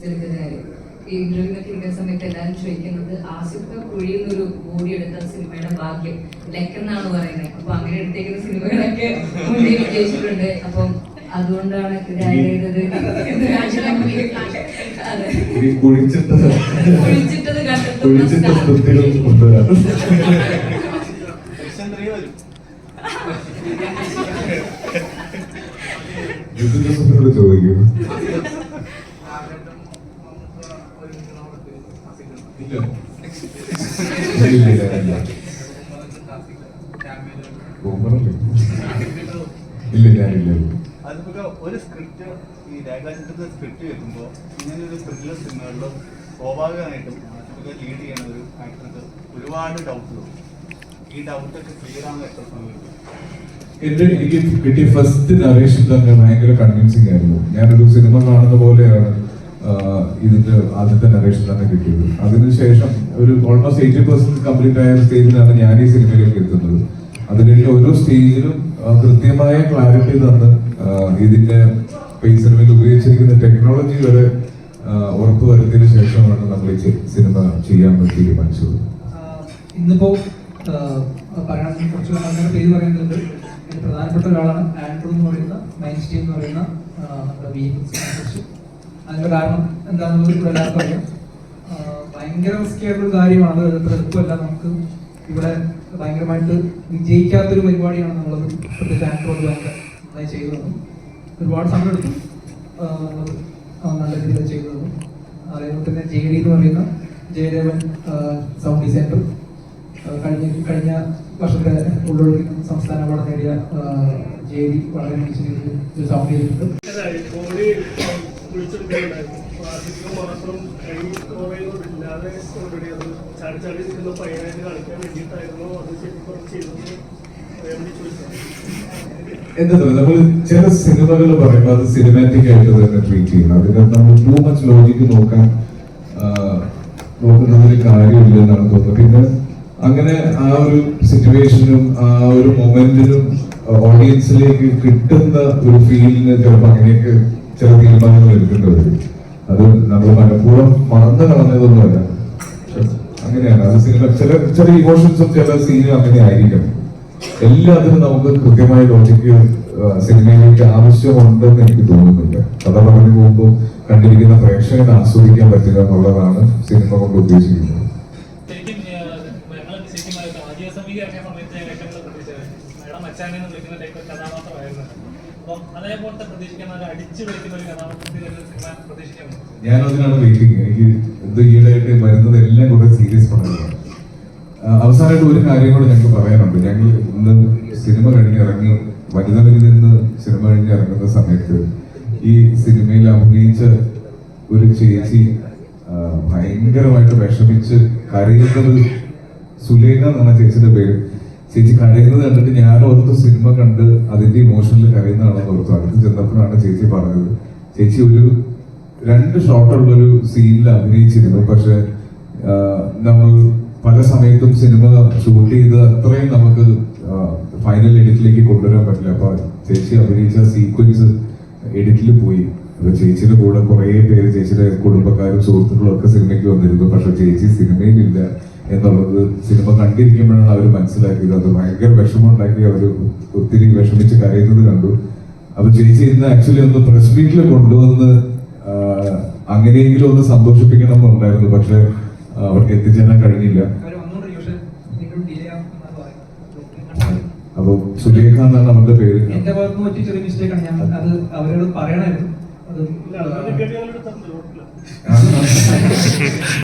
എടുക്കുന്ന കാര്യം ഈ ഇന്റർവ്യൂവിനൊക്കെ ഇരിക്കുന്ന സമയത്ത് എല്ലാവരും ചോദിക്കുന്നത് ആസിഫ് കുഴിയിൽ നിന്നൊരു ബോഡി എടുത്ത സിനിമയുടെ ഭാഗ്യം ലക്ക് പറയുന്നത്. അപ്പൊ അങ്ങനെ എടുത്തേക്കുന്ന സിനിമകളൊക്കെ മുന്നേ വിജയിച്ചിട്ടുണ്ട് അപ്പം അതുകൊണ്ടാണ് ഇതായത് കുഴിച്ചിട്ടത് കണ്ടെത്തുന്ന കുഴിച്ചിട്ട ഇല്ല. ഞാനില്ല അതിപ്പോ ഒരു സ്ക്രിപ്റ്റ് ഈ രേഖാചിത്രത്തിന്റെ സ്ക്രിപ്റ്റ് വെക്കുമ്പോൾ ഇങ്ങനെ ഒരു ത്രില്ലർ സിനിമകളിൽ സ്വാഭാവികമായിട്ടും ലീഡ് ചെയ്യുന്ന ഒരു ആക്ടർക്ക് ഒരുപാട് ഡൗട്ട് തോന്നും ഈ ഡൗട്ടൊക്കെ ക്ലിയർ ആവുന്ന എത്ര സമയം? എന്റെ എനിക്ക് കിട്ടിയ ഫസ്റ്റ് നറേഷൻ തന്നെ ഭയങ്കര കൺവിൻസിങ് ആയിരുന്നു ഞാനൊരു സിനിമ കാണുന്ന പോലെയാണ് ഇതിന്റെ ആദ്യത്തെ നറേഷൻ തന്നെ കിട്ടിയത്. അതിനുശേഷം ഒരു ഓൾമോസ്റ്റ് എയ്റ്റി പെർസെന്റ് കംപ്ലീറ്റ് ആയ സ്റ്റേജിലാണ് ഞാൻ ഈ സിനിമയിലേക്ക് എത്തുന്നത്. അതിനുവേണ്ടി ഓരോ സ്റ്റേജിലും കൃത്യമായ ക്ലാരിറ്റി തന്ന് ഇതിന്റെ ഈ സിനിമയിൽ ഉപയോഗിച്ചിരിക്കുന്ന ടെക്നോളജി വരെ ഉറപ്പുവരുത്തിയതിനു ശേഷമാണ് നമ്മൾ ഈ സിനിമ ചെയ്യാൻ തീരുമാനിച്ചത്. ഇന്നിപ്പോ പറയാൻ പേര് പ്രധാനപ്പെട്ട ഒരാളാണ് ആൻഡ്രൂ എന്ന് പറയുന്ന മൈൻ സ്റ്റീം എന്ന് പറയുന്ന അതിന്റെ കാരണം എന്താണെന്നുള്ളത് ഇവിടെ എല്ലാവർക്കും അറിയാം. ഭയങ്കര റിസ്കി കാര്യമാണ് എളുപ്പമല്ല നമുക്ക് ഇവിടെ ഭയങ്കരമായിട്ട് വിജയിക്കാത്തൊരു പരിപാടിയാണ് നമ്മളത്. പ്രത്യേകിച്ച് ആക്ടറോട് ഭയങ്കര നന്നായി ചെയ്തു ഒരുപാട് സമയം എടുത്തു. നല്ല രീതിയിൽ ചെയ്തു തന്നു അതേപോലെ തന്നെ ജെ ഡി എന്ന് പറയുന്ന ജയദേവൻ സൗണ്ട് ഡിസൈനർ കഴിഞ്ഞ കഴിഞ്ഞ വർഷത്തെ ഉള്ളൊഴി സംസ്ഥാന അവാർഡ് നേടിയ ജെ ഡി വളരെ മികച്ച രീതിയിൽ സൗണ്ട് ചെയ്തിട്ടുണ്ട് എന്താ നമ്മൾ ചില സിനിമകൾ പറയുമ്പോൾ അത് സിനിമാറ്റിക് ആയിട്ട് തന്നെ ട്രീറ്റ് ചെയ്യണം. അതിന് നമ്മൾ ടൂ മച്ച് ലോജിക്ക് നോക്കാൻ നോക്കുന്നതിൽ കാര്യമില്ല എന്നാണ് തോന്നുന്നത്. പിന്നെ അങ്ങനെ ആ ഒരു സിറ്റുവേഷനും ആ ഒരു മൊമെന്റിനും ഓഡിയൻസിലേക്ക് കിട്ടുന്ന ഒരു ഫീലിന് ചിലപ്പോൾ അങ്ങനെയൊക്കെ ചില തീരുമാനങ്ങൾ എടുക്കേണ്ടി വരും. അത് നമ്മൾ മനഃപൂർവം മറന്നു കളഞ്ഞതൊന്നുമല്ല. അങ്ങനെയാണ്. അത് സിനിമ ചില ചില ഇമോഷൻസും ചില സീനും അങ്ങനെ ആയിരിക്കും എല്ലാത്തിനും നമുക്ക് കൃത്യമായ ലോജിക്ക് സിനിമയിലേക്ക് ആവശ്യമുണ്ടെന്ന് എനിക്ക് തോന്നുന്നില്ല. കഥ പറഞ്ഞു പോകുമ്പോൾ കണ്ടിരിക്കുന്ന പ്രേക്ഷകന് ആസ്വദിക്കാൻ പറ്റുക എന്നുള്ളതാണ് സിനിമ കൊണ്ട് ഉദ്ദേശിക്കുന്നത്. സമയത്ത് അപ്പം ഒരു ഞാൻ വരുന്നത് എല്ലാം കൂടെ സീരിയസ് ആ, അവസാനമായിട്ട് ഒരു കാര്യം കൂടെ ഞങ്ങൾക്ക് പറയാനുണ്ട്. ഞങ്ങൾ ഇന്ന് സിനിമ കഴിഞ്ഞ് ഇറങ്ങി വനിതകളിൽ നിന്ന് സിനിമ കഴിഞ്ഞ് ഇറങ്ങുന്ന സമയത്ത് ഈ സിനിമയിൽ അഭിനയിച്ച ഒരു ചേച്ചി ഭയങ്കരമായിട്ട് വിഷമിച്ച് കരയുന്നത് സുലേഖ എന്നാണ് ചേച്ചിയുടെ പേര്. ചേച്ചി കരയുന്നത് കണ്ടിട്ട് ഞാൻ ഓർത്ത് സിനിമ കണ്ട് അതിന്റെ ഇമോഷനിൽ കരയുന്നതാണെന്ന് ഓർത്തു. അടുത്ത് ചെന്നപ്പോഴാണ് ചേച്ചി പറഞ്ഞത്. ചേച്ചി ഒരു രണ്ട് ഷോട്ടുള്ളൊരു സീനിൽ അഭിനയിച്ചിരുന്നു. പക്ഷെ നമ്മൾ പല സമയത്തും സിനിമ ഷൂട്ട് ചെയ്ത് അത്രയും നമുക്ക് ഫൈനൽ എഡിറ്റിലേക്ക് കൊണ്ടുവരാൻ പറ്റില്ല. അപ്പൊ ചേച്ചി അഭിനയിച്ച സീക്വൻസ് എഡിറ്റിൽ പോയി. അപ്പൊ ചേച്ചിയുടെ കൂടെ കുറെ പേര് ചേച്ചിയുടെ കുടുംബക്കാരും സുഹൃത്തുക്കളും ഒക്കെ സിനിമയ്ക്ക് വന്നിരുന്നു. പക്ഷെ ചേച്ചി സിനിമയിലില്ല. എന്നുള്ളത് സിനിമ കണ്ടിരിക്കുമ്പോഴാണ് അവർ മനസ്സിലാക്കിയത്. അത് ഭയങ്കര വിഷമമുണ്ടാക്കി അവർ ഒത്തിരി വിഷമിച്ച് കരയുന്നത് കണ്ടു. അപ്പൊ ചേച്ചി ഇന്ന് ആക്ച്വലി ഒന്ന് പ്രസ് മീറ്റിൽ കൊണ്ടുവന്ന് അങ്ങനെയെങ്കിലും ഒന്ന് സന്തോഷിപ്പിക്കണം എന്നുണ്ടായിരുന്നു. പക്ഷെ അവർക്ക് എത്തിച്ചേരാൻ കഴിഞ്ഞില്ല. അപ്പൊ സുലേഖ എന്നാണ് അവരുടെ പേര്. എന്റെ ഭാഗത്ത് പറ്റിയ ചെറിയ മിസ്റ്റേക്ക് ആണ്. ഞാൻ അത് അവരോട് പറയണായിരുന്നു അത്